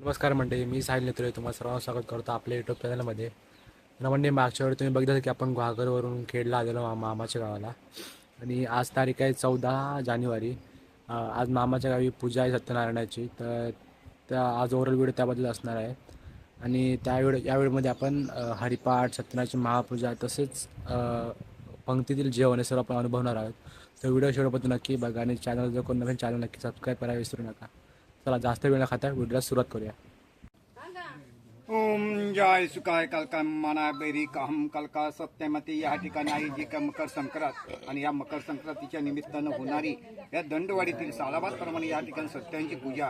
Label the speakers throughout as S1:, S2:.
S1: नमस्कार मंडळी मी साहिल नेत्रे तुम्हाला सर्वांना स्वागत करतो आपल्या यूट्यूब चॅनलमध्ये तर मंडळी मागच्या वेळी तुम्ही बघितलं की आपण घागरवरून खेडला आलेलो मा मामाच्या गावाला. आणि आज तारीख आहे चौदा जानेवारी. आज मामाच्या गावी पूजा आहे सत्यनारायणाची. तर त्या आज ओव्हरऑल व्हिडिओ त्याबद्दल असणार आहे. आणि त्या वेळ या वेळेमध्ये आपण हरिपाठ सत्यनारायणची महापूजा तसेच पंक्तीतील जेवण हे सर्व आपण अनुभवणार आहोत. तर व्हिडिओ शेवटपर्यंत नक्की बघा आणि चॅनल जर कोण नवीन चॅनल नक्की सबस्क्राईब करायला विसरू नका. चला जास्त वेळ न खाता व्हिडिओला सुरुवात करूया.
S2: ओम जय सुकाय कलका मना बेरी कहम कलका सत्यमती या ठिकाणी आहे जी का मकर संक्रांत आणि या मकर संक्रांतीच्या निमित्तानं होणारी या दंडवाडीतील सालाबाद प्रमाणे या ठिकाणी सत्यांची पूजा.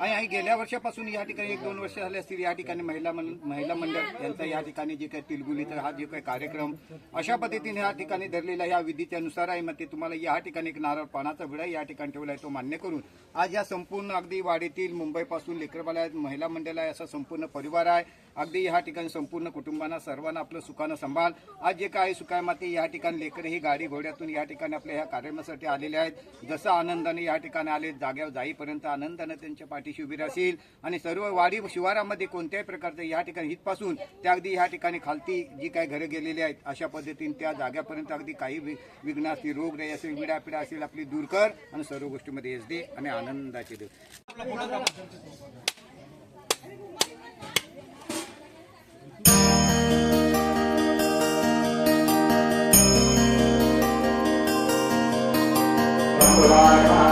S2: आणि आई गेल्या वर्षापासून या ठिकाणी एक दोन वर्ष झाले असतील या ठिकाणी महिला मन- महिला मंडळ यांचा या ठिकाणी जे काही तिलगुलीचा हा जे काही कार्यक्रम अशा पद्धतीने या ठिकाणी धरलेला या विधीच्यानुसार आहे मग ते तुम्हाला या ठिकाणी एक नारळ पानाचा विडा या ठिकाणी ठेवला आहे तो मान्य करून. आज या संपूर्ण अगदी वाडीतील मुंबईपासून लेकरबाला महिला मंडळ आहे असा संपूर्ण परिवार आहे अगदी या ठिकाणी संपूर्ण कुटुंबांना सर्वांना आपलं सुखानं सांभाळ. आज जे काय सुखाय माती या ठिकाणी लेकर ही गाडी घोड्यातून या ठिकाणी आपल्या ह्या कार्यक्रमासाठी आलेले आहेत. जसं आनंदाने या ठिकाणी आले जाग्यावर जाईपर्यंत आनंदाने त्यांच्या पाठीशी उभी राहतील आणि सर्व वाडी शिवारामध्ये कोणत्याही प्रकारचं या ठिकाणी हितपासून त्या अगदी या ठिकाणी खालती जी काही घरं गेलेली आहेत अशा पद्धतीने त्या जाग्यापर्यंत अगदी काही विघ्न असतील रोग रे असेल विडापिडा असेल आपली दूर कर. आणि सर्व गोष्टीमध्ये येस दे आणि आनंदाचे दे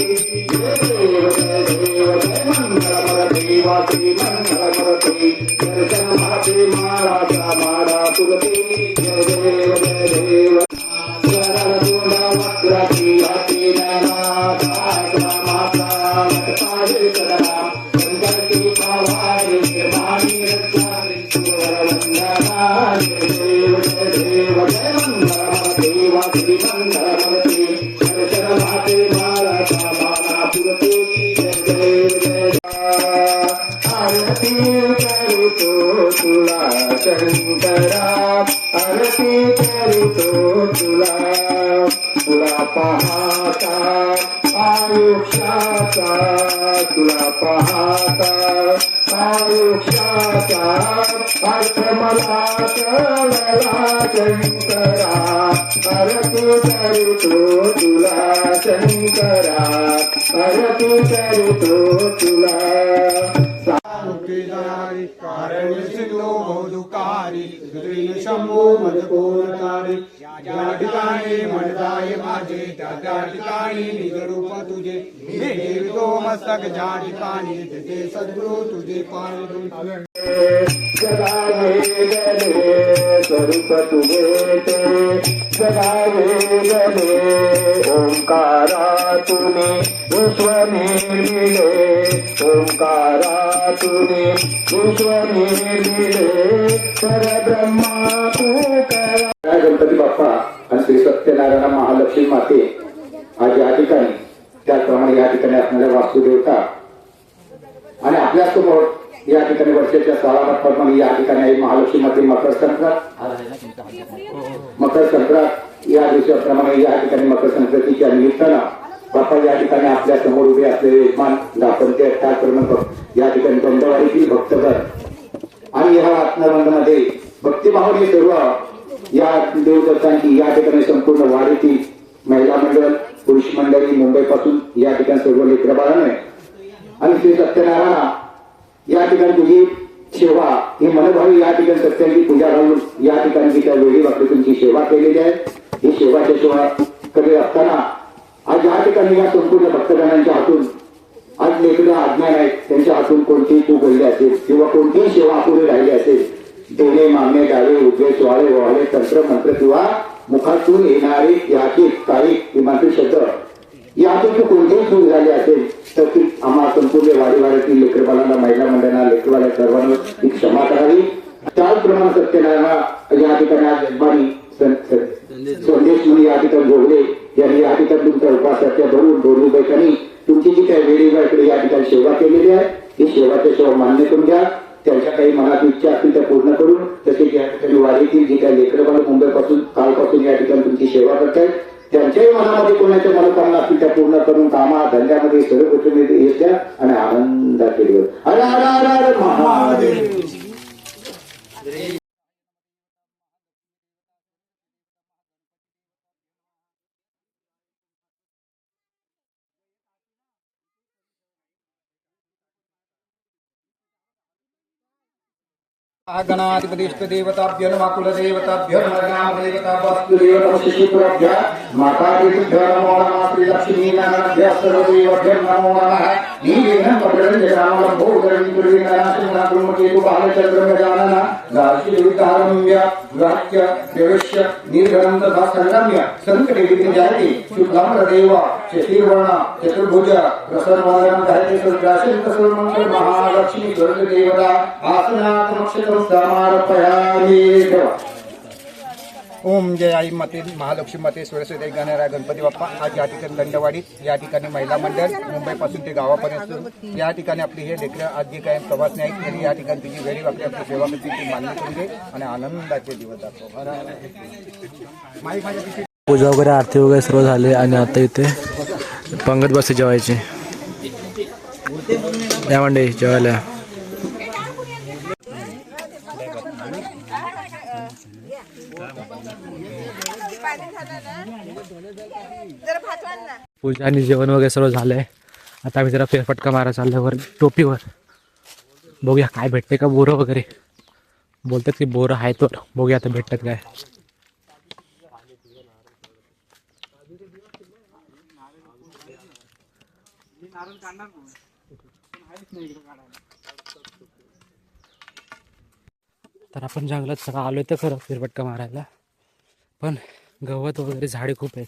S3: पालाती जय देव जय देव जय मंगल करीतो तुला शंकरा आरती करीतो तुला तुला पाहता आयुष्याचा तुला पाहता आयुष्याचा अर्थ मला कळला शंकरा अर तू करतो तुला शंकरा अर तू करतो तुला
S4: कारण सिंधू मधुकारी दुरीन शंभू मधकोणकारी ज्या ठिकाणी म्हणताय माझे त्या त्या ठिकाणी निज तुझे। मी ठेवतो मस्तक ज्या ठिकाणी तिथे सद्गुरु तुझे पाणी
S3: जगावे गले स्वरूप तुझे ते। जगावे गले ओंकारा तुने विश्व निर्मिले ओंकारा तुने विश्व निर्मिले परब्रह्मा तू करा। गणपती बाप्पा आणि श्री सत्यनारायण महालक्ष्मी माते. आज या ठिकाणी त्याचप्रमाणे या ठिकाणी असणाऱ्या वास्तुदेवता आणि आपल्यासमोर या ठिकाणी वर्षाच्या प्रमाणे या ठिकाणी आहे महालक्ष्मी मकर संक्रांत. मकर संक्रांत या दिवसाप्रमाणे या ठिकाणी मकर संक्रांतीच्या निमित्तानं बाप्पा या ठिकाणी आपल्यासमोर उभे असलेले यजमान दापत्य त्याचप्रमाणे या ठिकाणी दंडवाडीतील भक्तगण. आणि या आत्मबंधमध्ये भक्तिभावाने सर्व या देवदत्तांची या ठिकाणी संपूर्ण वाडीतील महिला मंडळ पुरुष मंडळी मुंबईपासून या ठिकाणी सर्व लेकर बाळाने आणि श्री सत्यनारायण या ठिकाणी तुझी सेवा हे मनभावी या ठिकाणी सत्याची पूजा घालून या ठिकाणी त्या काही वेळी तुमची सेवा केलेली आहे ही सेवाच्या शिवाय कधी असताना आज या ठिकाणी या संपूर्ण भक्तजनांच्या हातून आज लेखना आज्ञा आहेत त्यांच्या हातून कोणतीही चूक घडली असेल किंवा कोणतीही सेवा अपुरी राहिली असेल देणे मागणे डावे उजवे सोहळे ओहळे तंत्र मंत्र किंवा मुखातून येणारे याचे काही विमानतील शब्द. यापैकी कोणतीही चूक झाली असेल तर ती आम्हा संपूर्ण वाडीवाड्यातील लेकरबाळांना महिला मंडळांना लेकरवाड्या सर्वांना ती क्षमा करावी. त्याचप्रमाणे सत्यनारायण या ठिकाणी आज यजमानी संदेश म्हणून या ठिकाणी जोडले. यांनी या ठिकाणी तुमच्या उपासाच्या भरून दोन्ही बैठकांनी तुमची जी काही वेळी या ठिकाणी सेवा केलेली आहे ही सेवाच्या सेवा मान्य करून घ्या त्यांच्या काही मनात इच्छा असतील त्या पूर्ण करून तसेच या ठिकाणी वाडीतील जी काही लेकरं मुंबईपासून कालपासून या ठिकाणी तुमची सेवा करतायत त्यांच्याही मनामध्ये कोणाच्या मनोकामना असतील त्या पूर्ण करून कामा धंद्यामध्ये सर्व गोष्टीमध्ये येत्या आणि आनंदा अरे గణాధిపతిష్ట దేవతాభ్యో మా కులదేవతాభ్యో
S2: మా గ్రామదేవతాభ్యో శిశుభ్యో कुलदेवताभ्य नमः ग्रामदेवता
S3: देवतमशिशिपुरभ्य मातापितृभ्यो नमो नमः श्रीलक्ष्मी नारायणभ्यः सर्वदेवभ्यो नमो नमः नीलेन पटलं भोगरं कुर्वीनाशुनाकुर्मकेतु बालचन्द्रं गजानन गार्षिवितारम्य ग्राह्य देवस्य निर्गणं तथा संगम्य चतुर्भुज महालक्ष्मी स्वर्गदेवता
S2: ओम जय आई मते महालक्ष्मी मते सरस्वती गणराय गणपती बाप्पा. आज या ठिकाणी दंडवाडी या ठिकाणी महिला मंडळ मुंबईपासून ते गावापर्यंत. या ठिकाणी आपली हे लेकरं आज जे काही प्रवास नाही त्यांनी या ठिकाणी तिची वेळी आपली आपली सेवा मिळते ती मान्य करून घे आणि आनंदाचे दिवस दाखव.
S1: पूजा वगैरे आरती वगैरे सर्व झाले आणि आता इथे पंगत बसते जेवायची. या मंडळी जेवायला पूजा आणि जेवण वगैरे सर्व झालंय. आता आम्ही जरा फेरफटका मारा चालल्यावर टोपीवर. बघूया काय भेटते का बोरं वगैरे. बोलतात की बोरं आहेत तर बघूया आता भेटतात काय. तर आपण जंगलात सगळं आलोय तर खरं फेरफटका मारायला. पण गवत वगैरे झाडे खूप आहेत.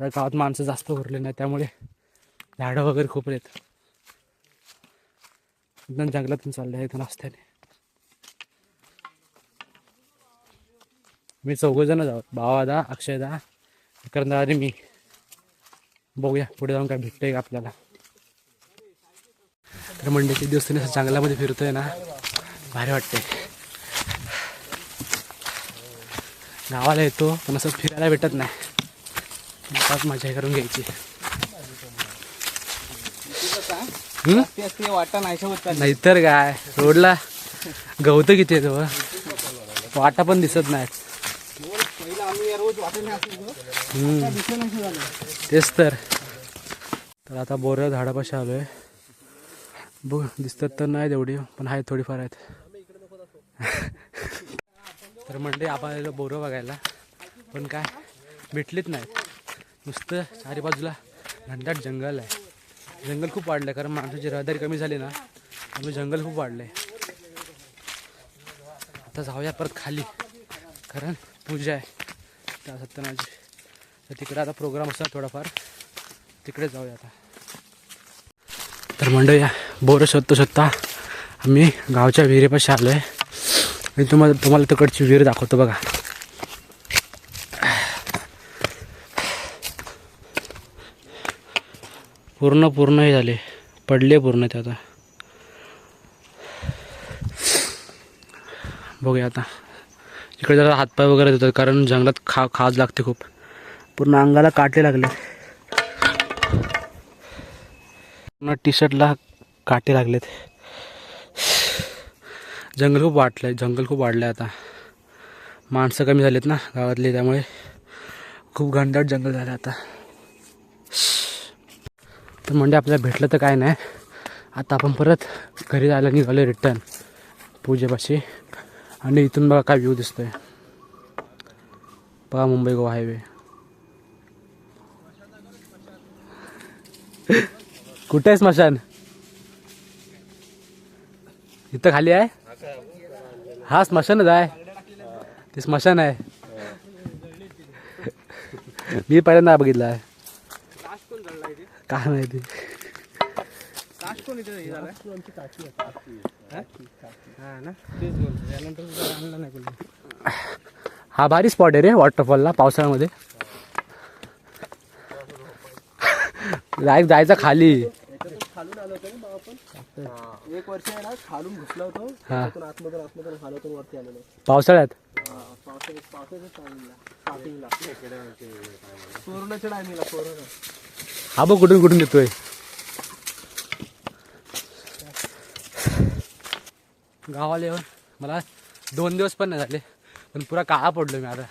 S1: गावात माणसं जास्त उरले नाही त्यामुळे झाडं वगैरे खूप आहेत. एकदम जंगलातून चाललं आहे इथून रस्त्याने. मी चौघजणच जाऊ भावादा अक्षयदा विक्रमदा आणि मी. बघूया पुढे जाऊन काय भेटतंय का आपल्याला. तर मंडेचे दिवस तुम्ही असं जंगलामध्ये फिरतोय ना भारी वाटते गावाला येतो पण असं फिरायला भेटत नाही. त्यात मजा करून घ्यायची.
S2: नाही
S1: नाहीतर काय रोडला गवत किती आहे वाटा पण दिसत नाहीत. तेच तर. तर आता बोर झाडापाशी आलोय. बघ दिसतात तर नाही तेवढी पण आहेत थोडीफार आहेत. तर मंडळी आपण बोरं बघायला. पण काय भेटलीच नाही नुसतं चारी बाजूला घनदाट जंगल आहे. जंगल खूप वाढलं आहे कारण माणसाची रहदारी कमी झाली ना त्यामुळे जंगल खूप वाढलं आहे आता जाऊया परत खाली कारण पूजा आहे. त्या सत्यनाची तर तिकडे आता प्रोग्राम असतात थोडाफार. तिकडे जाऊया आता. तर मंडळी बोरं शोधता शोधता आम्ही गावच्या विहिरीपाशी आलो आहे मी तुम्हाला तुम्हाला तिकडची विहीर दाखवतो बघा. पूर्ण पूर्ण हे झाले. पडले पूर्ण ते आता. बघूया आता. इकडे जरा हातपाय वगैरे देतात कारण जंगलात खा खाज लागते खूप. पूर्ण अंगाला काटे लागले. पूर्ण टी शर्टला काटे लागलेत. जंगल खूप वाटलं आहे जंगल खूप वाढलं आहे आता. माणसं कमी झालेत ना गावातली त्यामुळे खूप घनदाट जंगल झालं आता. तर म्हणजे आपल्याला भेटलं तर काय नाही. आता आपण परत घरी जायला निघालो रिटर्न पूजेपाशी. आणि इथून बघा काय व्ह्यू दिसतोय. बघा मुंबई गोवा हायवे कुठे आहे स्मशान इथं खाली आहे? हा स्मशानच आहे ते स्मशान आहे. मी पहिल्यांदा बघितला आहे. काय माहिती हा भारी स्पॉट आहे रे वॉटरफॉलला पावसाळ्यामध्ये. लाईक जायचं खाली.
S5: एक वर्ष आहे ना खालून घुसला होतो.
S1: हा.
S5: आतमधून आतमधून आतमधून खालून वरती आलेलो.
S1: पावसाळ्यात?
S5: पावसाच्या पावसाच्या टायमिंगला स्टार्टिंगला कोरोनाच्या टायमिंगला कोरोना
S1: हा बघ कुठून कुठून येतोय. गावाला येऊन मला दोन दिवस पण नाही झाले पण पुरा काळा पडलो मी आता.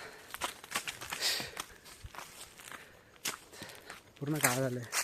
S1: पूर्ण काळा झालंय.
S6: नाही